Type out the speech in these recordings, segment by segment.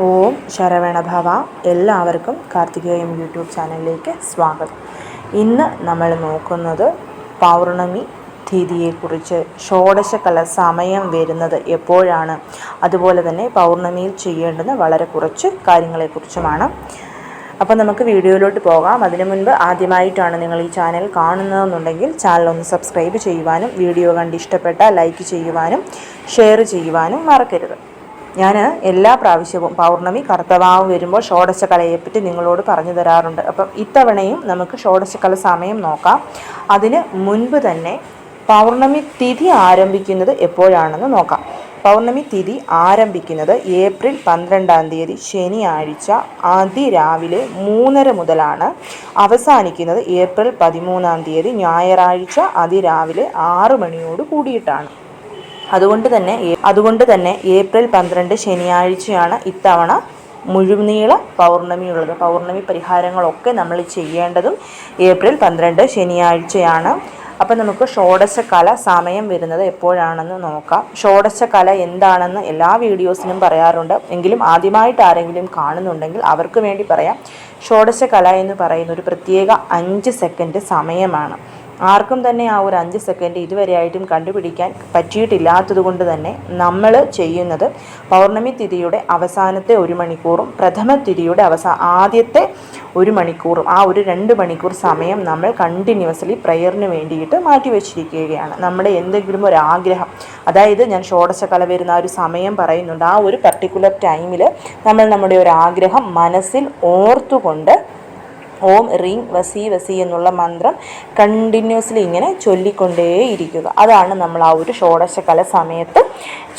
ഓം ശരവണഭവ എല്ലാവർക്കും കാർത്തികേയം യൂട്യൂബ് ചാനലിലേക്ക് സ്വാഗതം. ഇന്ന് നമ്മൾ നോക്കുന്നത് പൗർണമി തിഥിയെക്കുറിച്ച് ഷോഡശകല സമയം വരുന്നത് എപ്പോഴാണ്? അതുപോലെ തന്നെ പൗർണമിയിൽ ചെയ്യേണ്ടുന്ന വളരെ കുറച്ച് കാര്യങ്ങളെക്കുറിച്ചുമാണ്. അപ്പോൾ നമുക്ക് വീഡിയോയിലോട്ട് പോകാം. അതിനു മുൻപ് ആദ്യമായിട്ടാണ് നിങ്ങൾ ഈ ചാനൽ കാണുന്നതെന്നുണ്ടെങ്കിൽ ചാനൽ ഒന്ന് സബ്സ്ക്രൈബ് ചെയ്യുവാനും വീഡിയോ കണ്ട് ഇഷ്ടപ്പെട്ട ലൈക്ക് ചെയ്യുവാനും ഷെയർ ചെയ്യുവാനും മറക്കരുത്. ഞാൻ എല്ലാ പ്രാവശ്യവും പൗർണമി കർത്തവാവ് വരുമ്പോൾ ഷോഡശകലയെപ്പറ്റി നിങ്ങളോട് പറഞ്ഞു തരാറുണ്ട്. അപ്പം ഇത്തവണയും നമുക്ക് ഷോഡശകല സമയം നോക്കാം. അതിന് മുൻപ് തന്നെ പൗർണമി തിഥി ആരംഭിക്കുന്നത് എപ്പോഴാണെന്ന് നോക്കാം. പൗർണമി തിഥി ആരംഭിക്കുന്നത് ഏപ്രിൽ പന്ത്രണ്ടാം തീയതി ശനിയാഴ്ച അതിരാവിലെ മൂന്നര മുതലാണ്. അവസാനിക്കുന്നത് ഏപ്രിൽ പതിമൂന്നാം തീയതി ഞായറാഴ്ച അതിരാവിലെ ആറ് മണിയോട് കൂടിയിട്ടാണ്. അതുകൊണ്ട് തന്നെ അതുകൊണ്ട് തന്നെ ഏപ്രിൽ പന്ത്രണ്ട് ശനിയാഴ്ചയാണ് ഇത്തവണ മുഴുനീള പൗർണമിയുള്ളത്. പൗർണമി പരിഹാരങ്ങളൊക്കെ നമ്മൾ ചെയ്യേണ്ടതും ഏപ്രിൽ പന്ത്രണ്ട് ശനിയാഴ്ചയാണ്. അപ്പം നമുക്ക് ഷോഡശകല സമയം വരുന്നത് എപ്പോഴാണെന്ന് നോക്കാം. ഷോഡശകല എന്താണെന്ന് എല്ലാ വീഡിയോസിനും പറയാറുണ്ട്. എങ്കിലും ആദ്യമായിട്ട് ആരെങ്കിലും കാണുന്നുണ്ടെങ്കിൽ അവർക്ക് വേണ്ടി പറയാം. ഷോഡശകല എന്ന് പറയുന്ന ഒരു പ്രത്യേക അഞ്ച് സെക്കൻഡ് സമയമാണ്. ആർക്കും തന്നെ ആ ഒരു അഞ്ച് സെക്കൻഡ് ഇതുവരെയായിട്ടും കണ്ടുപിടിക്കാൻ പറ്റിയിട്ടില്ലാത്തത് കൊണ്ട് തന്നെ നമ്മൾ ചെയ്യുന്നത് പൗർണമി തിഥിയുടെ അവസാനത്തെ ഒരു മണിക്കൂറും പ്രഥമ തിഥിയുടെ അവസാന ആദ്യത്തെ ഒരു മണിക്കൂറും ആ ഒരു രണ്ട് മണിക്കൂർ സമയം നമ്മൾ കണ്ടിന്യൂസ്ലി പ്രയറിന് വേണ്ടിയിട്ട് മാറ്റിവെച്ചിരിക്കുകയാണ് നമ്മുടെ എന്തെങ്കിലും ഒരു ആഗ്രഹം അതായത് ഞാൻ ഷോഡശകല വരുന്ന ഒരു സമയം പറയുന്നുണ്ട് ആ ഒരു പർട്ടിക്കുലർ ടൈമിൽ നമ്മൾ നമ്മുടെ ഒരു ആഗ്രഹം മനസ്സിൽ ഓർത്തുകൊണ്ട് ഓം റീം വസി വസി എന്നുള്ള മന്ത്രം കണ്ടിന്യൂസ്ലി ഇങ്ങനെ ചൊല്ലിക്കൊണ്ടേയിരിക്കുക. അതാണ് നമ്മൾ ആ ഒരു ഷോഡശകല സമയത്ത്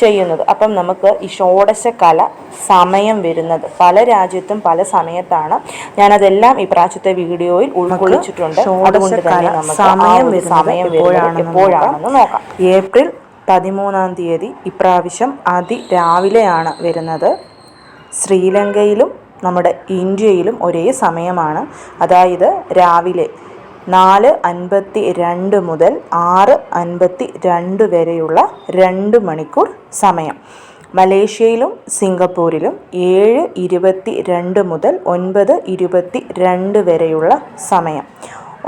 ചെയ്യുന്നത്. അപ്പം നമുക്ക് ഈ ഷോഡശകല സമയം വരുന്നത്. പല രാജ്യത്തും പല സമയത്താണ്. ഞാനതെല്ലാം ഈ പ്രാവശ്യത്തെ വീഡിയോയിൽ ഉൾക്കൊള്ളിച്ചിട്ടുണ്ട്. അതുകൊണ്ട് തന്നെ നമുക്ക് സമയം സമയം എപ്പോഴാണെന്ന് നോക്കാം. ഏപ്രിൽ പതിമൂന്നാം തീയതി ഇപ്രാവശ്യം അതിരാവിലെയാണ് വരുന്നത്. ശ്രീലങ്കയിലും നമ്മുടെ ഇന്ത്യയിലും ഒരേ സമയമാണ്. അതായത് രാവിലെ നാല് അൻപത്തി രണ്ട് മുതൽ ആറ് അൻപത്തി രണ്ട് വരെയുള്ള രണ്ട് മണിക്കൂർ സമയം. മലേഷ്യയിലും സിംഗപ്പൂരിലും ഏഴ് ഇരുപത്തി രണ്ട് മുതൽ ഒൻപത് ഇരുപത്തി രണ്ട് വരെയുള്ള സമയം.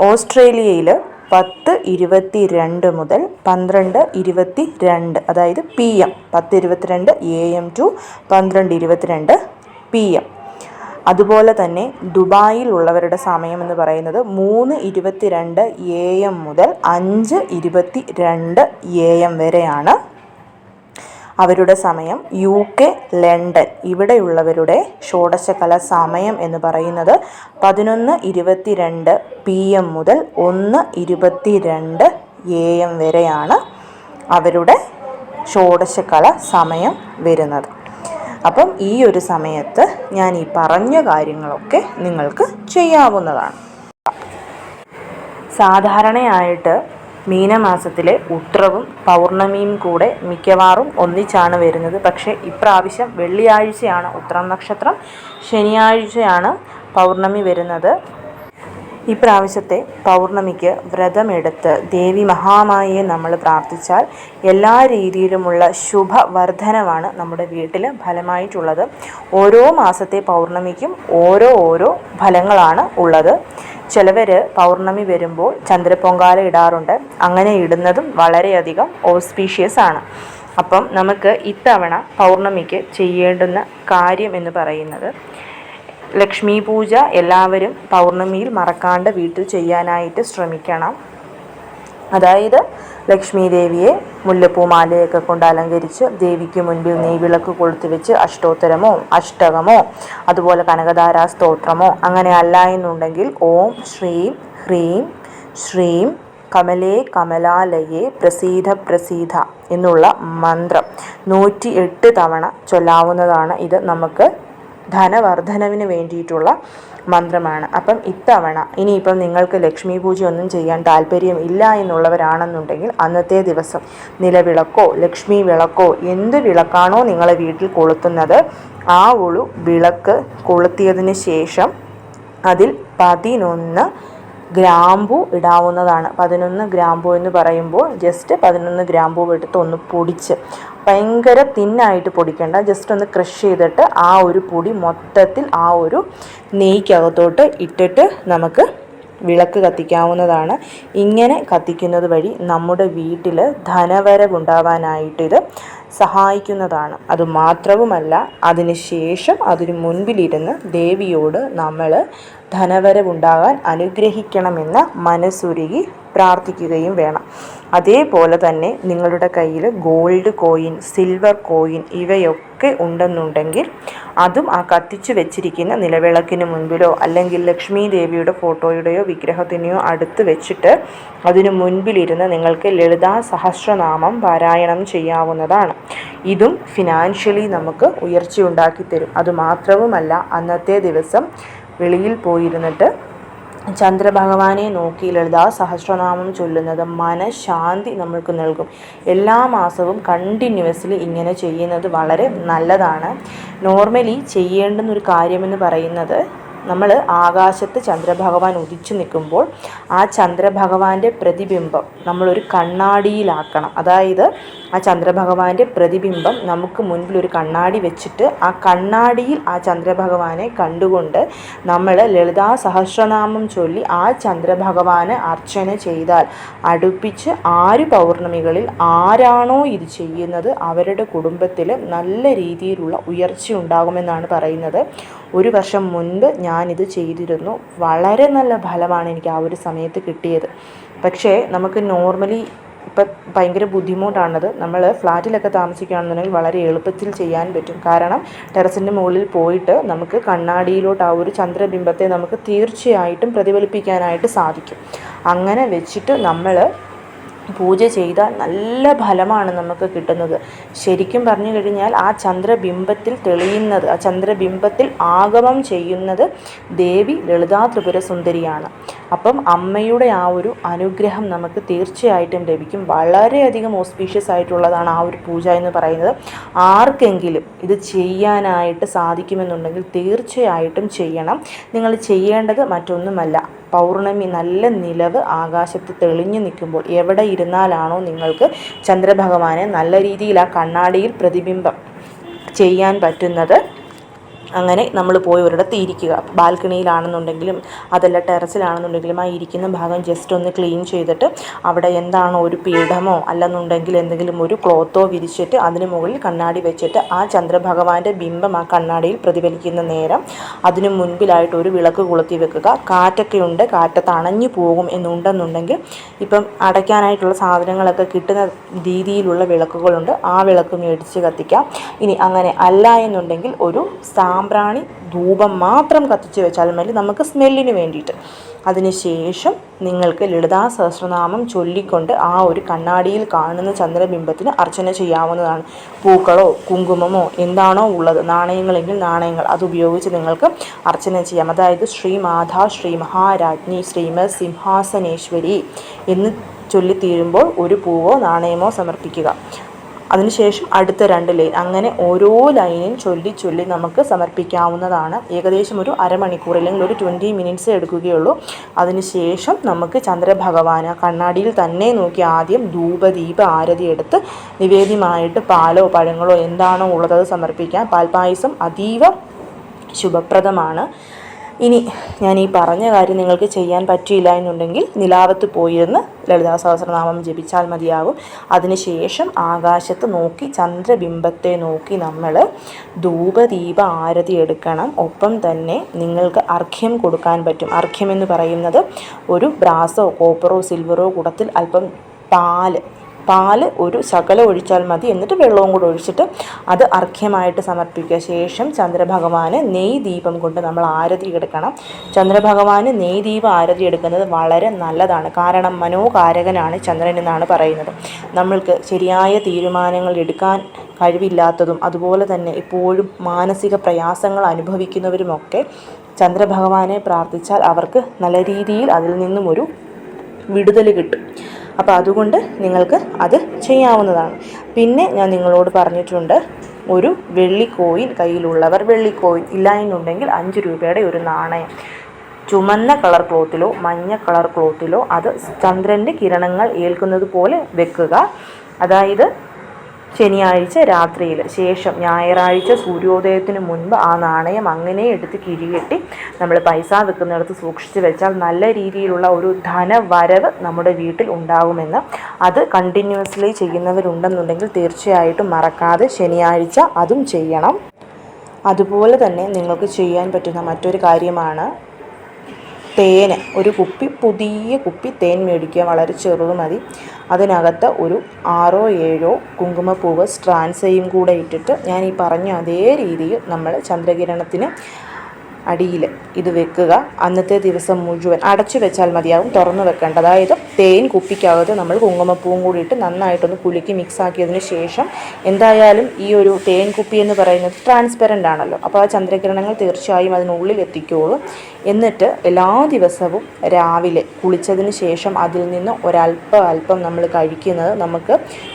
ഓസ്ട്രേലിയയിൽ പത്ത് ഇരുപത്തി രണ്ട് മുതൽ പന്ത്രണ്ട് ഇരുപത്തി രണ്ട് അതായത് പി എം പത്ത് ഇരുപത്തിരണ്ട് എ എം ടു പന്ത്രണ്ട് ഇരുപത്തിരണ്ട് പി എം. അതുപോലെ തന്നെ ദുബായിലുള്ളവരുടെ സമയം എന്ന് പറയുന്നത് മൂന്ന് ഇരുപത്തിരണ്ട് എ എം മുതൽ അഞ്ച് ഇരുപത്തി രണ്ട് എ എം വരെയാണ്. അവരുടെ സമയം യു കെ ലണ്ടൻ ഇവിടെയുള്ളവരുടെ ഷോഡശകല സമയം എന്ന് പറയുന്നത് പതിനൊന്ന് ഇരുപത്തിരണ്ട് പി എം മുതൽ ഒന്ന് ഇരുപത്തിരണ്ട് എ എം വരെയാണ് അവരുടെ ഷോഡശകല സമയം വരുന്നത്. അപ്പം ഈ ഒരു സമയത്ത് ഞാൻ ഈ പറഞ്ഞ കാര്യങ്ങളൊക്കെ നിങ്ങൾക്ക് ചെയ്യാവുന്നതാണ്. സാധാരണയായിട്ട് മീനമാസത്തിലെ ഉത്രവും പൗർണമിയും കൂടെ മിക്കവാറും ഒന്നിച്ചാണ് വരുന്നത്. പക്ഷേ ഇപ്രാവശ്യം വെള്ളിയാഴ്ചയാണ് ഉത്രം നക്ഷത്രം. ശനിയാഴ്ചയാണ് പൗർണമി വരുന്നത്. ഇപ്രാവശ്യത്തെ പൗർണമിക്ക് വ്രതമെടുത്ത് ദേവി മഹാമായെ നമ്മൾ പ്രാർത്ഥിച്ചാൽ എല്ലാ രീതിയിലുമുള്ള ശുഭവർദ്ധനമാണ് നമ്മുടെ വീട്ടിൽ ഫലമായിട്ടുള്ളത്. ഓരോ മാസത്തെ പൗർണമിക്കും ഓരോ ഓരോ ഫലങ്ങളാണ് ഉള്ളത്. ചിലവർ പൗർണമി വരുമ്പോൾ ചന്ദ്രപ്പൊങ്കാല ഇടാറുണ്ട്. അങ്ങനെ ഇടുന്നതും വളരെയധികം ഓസ്പീഷ്യസ് ആണ്. അപ്പം നമുക്ക് ഇത്തവണ പൗർണമിക്ക് ചെയ്യേണ്ടുന്ന കാര്യം എന്ന് പറയുന്നത് ലക്ഷ്മി പൂജ എല്ലാവരും പൗർണമിയിൽ മറക്കാണ്ട് വീട്ടിൽ ചെയ്യാനായിട്ട് ശ്രമിക്കണം. അതായത് ലക്ഷ്മി ദേവിയെ മുല്ലപ്പൂമാലയൊക്കെ കൊണ്ട് അലങ്കരിച്ച് ദേവിക്ക് മുൻപിൽ നെയ്വിളക്ക് കൊളുത്തി വെച്ച് അഷ്ടോത്തരമോ അഷ്ടകമോ അതുപോലെ കനകധാരാ സ്തോത്രമോ അങ്ങനെ അല്ല എന്നുണ്ടെങ്കിൽ ഓം ശ്രീം ഹ്രീം ശ്രീം കമലേ കമലാലയേ പ്രസീത പ്രസീത എന്നുള്ള മന്ത്രം നൂറ്റി എട്ട് തവണ ചൊല്ലാവുന്നതാണ് ഇത് നമുക്ക് ധനവർദ്ധനവിന് വേണ്ടിയിട്ടുള്ള മന്ത്രമാണ്. അപ്പം ഇത്തവണ ഇനിയിപ്പം നിങ്ങൾക്ക് ലക്ഷ്മി പൂജ ഒന്നും ചെയ്യാൻ താല്പര്യം ഇല്ല എന്നുള്ളവരാണെന്നുണ്ടെങ്കിൽ അന്നത്തെ ദിവസം നിലവിളക്കോ ലക്ഷ്മി വിളക്കോ എന്ത് വിളക്കാണോ നിങ്ങളെ വീട്ടിൽ കൊളുത്തുന്നത് ആ ഉളു വിളക്ക് കൊളുത്തിയതിന് ശേഷം അതിൽ പതിനൊന്ന് ഗ്രാമ്പു ഇടാവുന്നതാണ്. പതിനൊന്ന് ഗ്രാമ്പു എന്ന് പറയുമ്പോൾ ജസ്റ്റ് പതിനൊന്ന് ഗ്രാമ്പു എടുത്ത് ഒന്ന് പൊടിച്ച് ഭയങ്കര തിന്നായിട്ട് പൊടിക്കേണ്ട. ജസ്റ്റ് ഒന്ന് ക്രഷ് ചെയ്തിട്ട് ആ ഒരു പൊടി മൊത്തത്തിൽ ആ ഒരു നെയ്ക്കകത്തോട്ട് ഇട്ടിട്ട് നമുക്ക് വിളക്ക് കത്തിക്കാവുന്നതാണ്. ഇങ്ങനെ കത്തിക്കുന്നത് വഴി നമ്മുടെ വീട്ടിൽ ധനവരവുണ്ടാവാനായിട്ട് ഇത് സഹായിക്കുന്നതാണ്. അതുമാത്രവുമല്ല അതിന് ശേഷം അതിന് മുൻപിലിരുന്ന് ദേവിയോട് നമ്മൾ ധനവരവുണ്ടാകാൻ അനുഗ്രഹിക്കണമെന്ന് മനസ്സുരുകി പ്രാർത്ഥിക്കുകയും വേണം. അതേപോലെ തന്നെ നിങ്ങളുടെ കയ്യിൽ ഗോൾഡ് കോയിൻ സിൽവർ കോയിൻ ഇവയൊക്കെ ഉണ്ടെന്നുണ്ടെങ്കിൽ അതും ആ കത്തിച്ചു വെച്ചിരിക്കുന്ന നിലവിളക്കിന് മുൻപിലോ അല്ലെങ്കിൽ ലക്ഷ്മി ദേവിയുടെ ഫോട്ടോയുടെയോ വിഗ്രഹത്തിനെയോ അടുത്ത് വെച്ചിട്ട് അതിനു മുൻപിലിരുന്ന് നിങ്ങൾക്ക് ലളിതാ സഹസ്രനാമം പാരായണം ചെയ്യാവുന്നതാണ്. ഇതും ഫിനാൻഷ്യലി നമുക്ക് ഉയർച്ചയുണ്ടാക്കി തരും അതുമാത്രവുമല്ല അന്നത്തെ ദിവസം വെളിയിൽ പോയിരുന്നിട്ട് ചന്ദ്രഭഗവാനെ നോക്കി ലളിതാ സഹസ്രനാമം ചൊല്ലുന്നത് മനഃശാന്തി നമ്മൾക്ക് നൽകും. എല്ലാ മാസവും കണ്ടിന്യൂസ്ലി ഇങ്ങനെ ചെയ്യുന്നത് വളരെ നല്ലതാണ്. നോർമലി ചെയ്യേണ്ടുന്ന ഒരു കാര്യമെന്ന് പറയുന്നത് നമ്മൾ ആകാശത്ത് ചന്ദ്രഭഗവാൻ ഉദിച്ചു നിൽക്കുമ്പോൾ ആ ചന്ദ്രഭഗവാന്റെ പ്രതിബിംബം നമ്മളൊരു കണ്ണാടിയിലാക്കണം. അതായത് ആ ചന്ദ്രഭഗവാന്റെ പ്രതിബിംബം നമുക്ക് മുൻപിൽ ഒരു കണ്ണാടി വെച്ചിട്ട് ആ കണ്ണാടിയിൽ ആ ചന്ദ്രഭഗവാനെ കണ്ടുകൊണ്ട് നമ്മൾ ലളിതാ സഹസ്രനാമം ചൊല്ലി ആ ചന്ദ്രഭഗവാന് അർച്ചന ചെയ്താൽ അടുപ്പിച്ച് ആര് പൗർണമികളിൽ ആരാണോ ഇത് ചെയ്യുന്നത് അവരുടെ കുടുംബത്തിൽ നല്ല രീതിയിലുള്ള ഉയർച്ച ഉണ്ടാകുമെന്നാണ് പറയുന്നത്. ഒരു വർഷം മുൻപ് ഞാനിത് ചെയ്തിരുന്നു. വളരെ നല്ല ഫലമാണ് എനിക്ക് ആ ഒരു സമയത്ത് കിട്ടിയത്. പക്ഷേ നമുക്ക് നോർമലി ഇപ്പം ഭയങ്കര ബുദ്ധിമുട്ടാണത്. നമ്മൾ ഫ്ലാറ്റിലൊക്കെ താമസിക്കുകയാണെന്നുണ്ടെങ്കിൽ വളരെ എളുപ്പത്തിൽ ചെയ്യാൻ പറ്റും. കാരണം ടെറസിന്റെ മുകളിൽ പോയിട്ട് നമുക്ക് കണ്ണാടിയിലോട്ട് ആ ഒരു ചന്ദ്രബിംബത്തെ നമുക്ക് തീർച്ചയായിട്ടും പ്രതിഫലിപ്പിക്കാനായിട്ട് സാധിക്കും. അങ്ങനെ വെച്ചിട്ട് നമ്മൾ പൂജ ചെയ്താൽ നല്ല ഫലമാണ് നമുക്ക് കിട്ടുന്നത്. ശരിക്കും പറഞ്ഞു കഴിഞ്ഞാൽ ആ ചന്ദ്രബിംബത്തിൽ തെളിയുന്നത് ആ ചന്ദ്രബിംബത്തിൽ ആഗമം ചെയ്യുന്നത് ദേവി ലളിതാ ത്രിപുര സുന്ദരിയാണ് അപ്പം അമ്മയുടെ ആ ഒരു അനുഗ്രഹം നമുക്ക് തീർച്ചയായിട്ടും ലഭിക്കും. വളരെയധികം ഓസ്പീഷ്യസ് ആയിട്ടുള്ളതാണ് ആ ഒരു പൂജ എന്ന് പറയുന്നത്. ആർക്കെങ്കിലും ഇത് ചെയ്യാനായിട്ട് സാധിക്കുമെന്നുണ്ടെങ്കിൽ തീർച്ചയായിട്ടും ചെയ്യണം. നിങ്ങൾ ചെയ്യേണ്ടത് മറ്റൊന്നുമല്ല. പൗർണമി നല്ല നിലവ് ആകാശത്ത് തെളിഞ്ഞു നിൽക്കുമ്പോൾ എവിടെ ഇരുന്നാലാണോ നിങ്ങൾക്ക് ചന്ദ്രഭഗവാനെ നല്ല രീതിയിൽ ആ കണ്ണാടിയിൽ പ്രതിബിംബം ചെയ്യാൻ പറ്റുന്നത്. അങ്ങനെ നമ്മൾ പോയി ഒരിടത്ത് ഇരിക്കുക. ബാൽക്കണിയിലാണെന്നുണ്ടെങ്കിലും അതല്ല ടെറസിലാണെന്നുണ്ടെങ്കിലും ആ ഇരിക്കുന്ന ഭാഗം ജസ്റ്റ് ഒന്ന് ക്ലീൻ ചെയ്തിട്ട് അവിടെ എന്താണോ ഒരു പീഠമോ അല്ലെന്നുണ്ടെങ്കിൽ എന്തെങ്കിലും ഒരു ക്ലോത്തോ വിരിച്ചിട്ട് അതിന് മുകളിൽ കണ്ണാടി വെച്ചിട്ട് ആ ചന്ദ്രഭഗവാന്റെ ബിംബം ആ കണ്ണാടിയിൽ പ്രതിഫലിക്കുന്ന നേരം അതിനു മുൻപിലായിട്ട് ഒരു വിളക്ക് കൊളുത്തി വെക്കുക. കാറ്റൊക്കെ ഉണ്ട് കാറ്റത്ത് തണഞ്ഞു പോകും എന്നുണ്ടെന്നുണ്ടെങ്കിൽ ഇപ്പം അടയ്ക്കാനായിട്ടുള്ള സാധനങ്ങളൊക്കെ കിട്ടുന്ന രീതിയിലുള്ള വിളക്കുകളുണ്ട്. ആ വിളക്ക് മേടിച്ച് കത്തിക്കാം. ഇനി അങ്ങനെ അല്ല എന്നുണ്ടെങ്കിൽ ഒരു സാ സാമ്പ്രാണി ധൂപം മാത്രം കത്തിച്ച് വെച്ചാൽ മതി നമുക്ക് സ്മെല്ലിന് വേണ്ടിയിട്ട്. അതിനുശേഷം നിങ്ങൾക്ക് ലളിതാ സഹസ്രനാമം ചൊല്ലിക്കൊണ്ട് ആ ഒരു കണ്ണാടിയിൽ കാണുന്ന ചന്ദ്രബിംബത്തിന് അർച്ചന ചെയ്യാവുന്നതാണ്. പൂക്കളോ കുങ്കുമമോ എന്താണോ ഉള്ളത്? നാണയങ്ങളെങ്കിൽ നാണയങ്ങൾ. അതുപയോഗിച്ച് നിങ്ങൾക്ക് അർച്ചന ചെയ്യാം. അതായത് ശ്രീ മാതാ ശ്രീ മഹാരാജ്ഞി ശ്രീമത് സിംഹാസനേശ്വരി എന്ന് ചൊല്ലിത്തീരുമ്പോൾ ഒരു പൂവോ നാണയമോ സമർപ്പിക്കുക. അതിനുശേഷം അടുത്ത രണ്ട് ലൈൻ. അങ്ങനെ ഓരോ ലൈനും ചൊല്ലി ചൊല്ലി നമുക്ക് സമർപ്പിക്കാവുന്നതാണ്. ഏകദേശം ഒരു അരമണിക്കൂർ അല്ലെങ്കിൽ ഒരു ട്വന്റി മിനിറ്റ്സ് എടുക്കുകയുള്ളൂ. അതിനുശേഷം നമുക്ക് ചന്ദ്രഭഗവാന് കണ്ണാടിയിൽ തന്നെ നോക്കി ആദ്യം ധൂപദീപ ആരതി എടുത്ത് നിവേദ്യമായിട്ട് പാലോ പഴങ്ങളോ എന്താണോ ഉള്ളത് സമർപ്പിക്കാം. പാൽപ്പായസം അതീവ ശുഭപ്രദമാണ്. ഇനി ഞാൻ ഈ പറഞ്ഞ കാര്യം നിങ്ങൾക്ക് ചെയ്യാൻ പറ്റിയില്ല എന്നുണ്ടെങ്കിൽ നിലാവത്ത് പോയിരുന്ന് ലളിതാ സഹസ്രനാമം ജപിച്ചാൽ മതിയാകും. അതിനുശേഷം ആകാശത്ത് നോക്കി ചന്ദ്രബിംബത്തെ നോക്കി നമ്മൾ ധൂപദീപ ആരതി എടുക്കണം. ഒപ്പം തന്നെ നിങ്ങൾക്ക് അർഘ്യം കൊടുക്കാൻ പറ്റും. അർഘ്യം എന്ന് പറയുന്നത് ഒരു ബ്രാസോ കോപ്പറോ സിൽവറോ കൂടത്തിൽ അല്പം പാൽ പാൽ ഒരു ശകലം ഒഴിച്ചാൽ മതി. എന്നിട്ട് വെള്ളവും കൂടെ ഒഴിച്ചിട്ട് അത് അർഘ്യമായിട്ട് സമർപ്പിക്കുക. ശേഷം ചന്ദ്രഭഗവാന് നെയ് ദീപം കൊണ്ട് നമ്മൾ ആരതി എടുക്കണം. ചന്ദ്രഭഗവാന് നെയ് ദീപം ആരതി എടുക്കുന്നത് വളരെ നല്ലതാണ്. കാരണം മനോകാരകനാണ് ചന്ദ്രൻ എന്നാണ് പറയുന്നത്. നമ്മൾക്ക് ശരിയായ തീരുമാനങ്ങൾ എടുക്കാൻ കഴിവില്ലാത്തതും അതുപോലെ തന്നെ എപ്പോഴും മാനസിക പ്രയാസങ്ങൾ അനുഭവിക്കുന്നവരുമൊക്കെ ചന്ദ്രഭഗവാനെ പ്രാർത്ഥിച്ചാൽ അവർക്ക് നല്ല രീതിയിൽ അതിൽ നിന്നും ഒരു വിടുതൽ കിട്ടും. അപ്പോൾ അതുകൊണ്ട് നിങ്ങൾക്ക് അത് ചെയ്യാവുന്നതാണ്. പിന്നെ ഞാൻ നിങ്ങളോട് പറഞ്ഞിട്ടുണ്ട് ഒരു വെള്ളി കോയിൻ കയ്യിലുള്ളവർ വെള്ളി കോയിൻ ഇല്ല എന്നുണ്ടെങ്കിൽ അഞ്ച് രൂപയുടെ ഒരു നാണയം. ചുമന്ന കളർ ക്ലോത്തിലോ മഞ്ഞ കളർ ക്ലോത്തിലോ അത് ചന്ദ്രന്റെ കിരണങ്ങൾ ഏൽക്കുന്നത് പോലെ വെക്കുക. അതായത് ശനിയാഴ്ച രാത്രിയിൽ ശേഷം ഞായറാഴ്ച സൂര്യോദയത്തിന് മുൻപ് ആ നാണയം അങ്ങനെ എടുത്ത് കിഴികെട്ടി നമ്മൾ പൈസ വെക്കുന്നിടത്ത് സൂക്ഷിച്ച് വെച്ചാൽ നല്ല രീതിയിലുള്ള ഒരു ധനവരവ് നമ്മുടെ വീട്ടിൽ ഉണ്ടാകുമെന്ന് അത് കണ്ടിന്യൂസ്ലി ചെയ്യുന്നവരുണ്ടെന്നുണ്ടെങ്കിൽ തീർച്ചയായിട്ടും മറക്കാതെ ശനിയാഴ്ച അതും ചെയ്യണം. അതുപോലെ തന്നെ നിങ്ങൾക്ക് ചെയ്യാൻ പറ്റുന്ന മറ്റൊരു കാര്യമാണ് തേന്. ഒരു കുപ്പി പുതിയ കുപ്പി തേൻ മേടിക്കുക. വളരെ ചെറുത് മതി. അതിനകത്ത് ഒരു ആറോ ഏഴോ കുങ്കുമപ്പൂവ് സ്ട്രാൻസയും കൂടെ ഇട്ടിട്ട് ഞാൻ ഈ പറഞ്ഞ അതേ രീതിയിൽ നമ്മൾ ചന്ദ്രകിരണത്തിന് അടിയിൽ ഇത് വെക്കുക. അന്നത്തെ ദിവസം മുഴുവൻ അടച്ചു വെച്ചാൽ മതിയാകും തുറന്നു വെക്കേണ്ട അതായത് തേൻ കുപ്പിക്കകത്ത് നമ്മൾ കുങ്കുമപ്പൂവും കൂടി ഇട്ട് നന്നായിട്ടൊന്ന് കുലുക്കി മിക്സ് ആക്കിയതിന് ശേഷം എന്തായാലും ഈ ഒരു തേൻ കുപ്പി എന്ന് പറയുന്നത് ട്രാൻസ്പെറന്റ് ആണല്ലോ. അപ്പോൾ ആ ചന്ദ്രകിരണങ്ങൾ തീർച്ചയായും അതിനുള്ളിൽ എത്തിക്കോളും. എന്നിട്ട് എല്ലാ ദിവസവും രാവിലെ കുളിച്ചതിന് ശേഷം അതിൽ നിന്ന് ഒരല്പം അല്പം നമ്മൾ കഴിക്കുന്നത് നമുക്ക്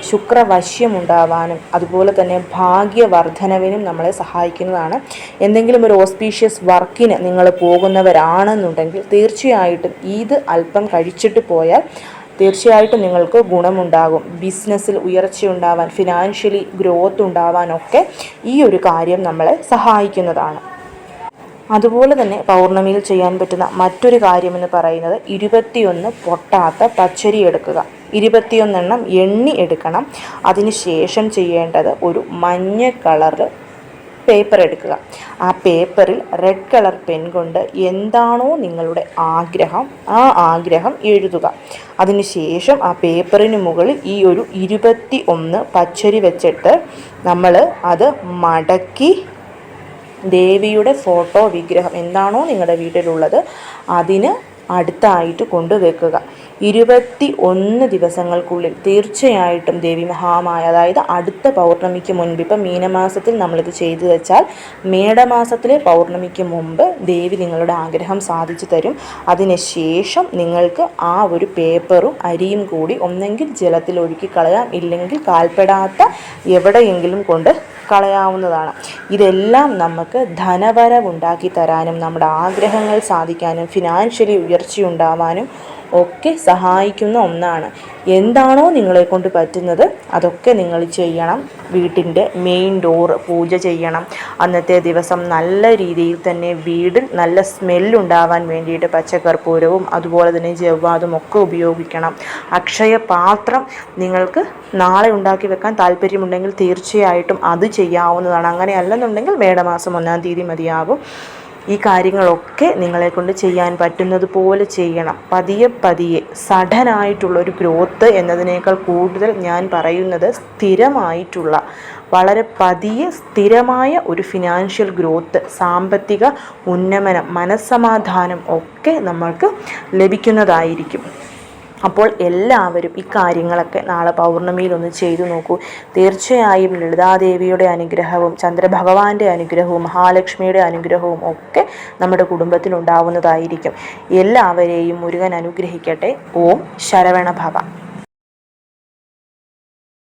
ശുക്രവശ്യം ഉണ്ടാവാനും അതുപോലെ തന്നെ ഭാഗ്യവർദ്ധനവിനും നമ്മളെ സഹായിക്കുന്നതാണ്. എന്തെങ്കിലും ഒരു ഓസ്പീഷ്യസ് വർക്കിന് നിങ്ങൾ പോകുന്നവരാണെന്നുണ്ടെങ്കിൽ തീർച്ചയായിട്ടും ഇത് അല്പം കഴിച്ചിട്ട് പോയാൽ തീർച്ചയായിട്ടും നിങ്ങൾക്ക് ഗുണമുണ്ടാകും. ബിസിനസ്സിൽ ഉയർച്ചയുണ്ടാവാൻ ഫിനാൻഷ്യലി ഗ്രോത്ത് ഉണ്ടാവാനൊക്കെ ഈ ഒരു കാര്യം നമ്മളെ സഹായിക്കുന്നതാണ്. അതുപോലെ തന്നെ പൗർണമിയിൽ ചെയ്യാൻ പറ്റുന്ന മറ്റൊരു കാര്യമെന്ന് പറയുന്നത് ഇരുപത്തിയൊന്ന് പൊട്ടാത്ത പച്ചരി എടുക്കുക. ഇരുപത്തിയൊന്നെണ്ണം എണ്ണി എടുക്കണം. അതിനുശേഷം ചെയ്യേണ്ടത് ഒരു മഞ്ഞ കളറ് പേപ്പർ എടുക്കുക. ആ പേപ്പറിൽ റെഡ് കളർ പെൻ കൊണ്ട് എന്താണോ നിങ്ങളുടെ ആഗ്രഹം ആ ആഗ്രഹം എഴുതുക. അതിനുശേഷം ആ പേപ്പറിന് മുകളിൽ ഈ ഒരു ഇരുപത്തി ഒന്ന് പച്ചരി വെച്ചിട്ട് നമ്മൾ അത് മടക്കി ദേവിയുടെ ഫോട്ടോ വിഗ്രഹം. എന്താണോ നിങ്ങളുടെ വീട്ടിലുള്ളത് അതിന് അടുത്തായിട്ട് കൊണ്ടുവെക്കുക. ഇരുപത്തി ഒന്ന് ദിവസങ്ങൾക്കുള്ളിൽ തീർച്ചയായിട്ടും ദേവി മഹാമായ അതായത് അടുത്ത പൗർണമിക്ക് മുൻപ് ഇപ്പം മീനമാസത്തിൽ നമ്മളിത് ചെയ്തു വെച്ചാൽ മേടമാസത്തിലെ പൗർണമിക്ക് മുമ്പ് ദേവി നിങ്ങളുടെ ആഗ്രഹം സാധിച്ചു തരും. അതിനുശേഷം നിങ്ങൾക്ക് ആ ഒരു പേപ്പറും അരിയും കൂടി ഒന്നെങ്കിൽ ജലത്തിൽ ഒഴുക്കി കളയാം ഇല്ലെങ്കിൽ കാൽപ്പെടാത്ത എവിടെയെങ്കിലും കൊണ്ട് കളയാവുന്നതാണ്. ഇതെല്ലാം നമുക്ക് ധനവരവുണ്ടാക്കി തരാനും നമ്മുടെ ആഗ്രഹങ്ങൾ സാധിക്കാനും ഫിനാൻഷ്യലി ഉയർച്ചയുണ്ടാവാനും ഒക്കെ സഹായിക്കുന്ന ഒന്നാണ്. എന്താണോ നിങ്ങളെ കൊണ്ട് പറ്റുന്നത് അതൊക്കെ നിങ്ങൾ ചെയ്യണം. വീട്ടിന്റെ മെയിൻ ഡോർ പൂജ ചെയ്യണം. അന്നത്തെ ദിവസം നല്ല രീതിയിൽ തന്നെ വീടിൽ നല്ല സ്മെല്ലുണ്ടാവാൻ വേണ്ടിയിട്ട് പച്ചക്കർപ്പൂരവും അതുപോലെ തന്നെ ജവ്വാതും ഒക്കെ ഉപയോഗിക്കണം. അക്ഷയ പാത്രം നിങ്ങൾക്ക് നാളെ ഉണ്ടാക്കി വെക്കാൻ താല്പര്യമുണ്ടെങ്കിൽ തീർച്ചയായിട്ടും അത് ചെയ്യാവുന്നതാണ്. അങ്ങനെ അല്ലെന്നുണ്ടെങ്കിൽ മേടമാസം ഒന്നാം തീയതി മതിയാവും. ഈ കാര്യങ്ങളൊക്കെ നിങ്ങളെ കൊണ്ട് ചെയ്യാൻ പറ്റുന്നത് പോലെ ചെയ്യണം. പതിയെ പതിയെ സഡനായിട്ടുള്ള ഒരു ഗ്രോത്ത് എന്നതിനേക്കാൾ കൂടുതൽ ഞാൻ പറയുന്നത് സ്ഥിരമായിട്ടുള്ള വളരെ പതിയെ സ്ഥിരമായ ഒരു ഫിനാൻഷ്യൽ ഗ്രോത്ത് സാമ്പത്തിക ഉന്നമനം മനസ്സമാധാനം ഒക്കെ നമ്മൾക്ക് ലഭിക്കുന്നതായിരിക്കും. അപ്പോൾ എല്ലാവരും ഈ കാര്യങ്ങളൊക്കെ നാളെ പൗർണമിയിൽ ഒന്ന് ചെയ്തു നോക്കൂ. തീർച്ചയായും ലളിതാദേവിയുടെ അനുഗ്രഹവും ചന്ദ്രഭഗവാന്റെ അനുഗ്രഹവും മഹാലക്ഷ്മിയുടെ അനുഗ്രഹവും ഒക്കെ നമ്മുടെ കുടുംബത്തിനുണ്ടാവുന്നതായിരിക്കും എല്ലാവരെയും മുരുകൻ അനുഗ്രഹിക്കട്ടെ. ഓം ശരവണ ഭവ.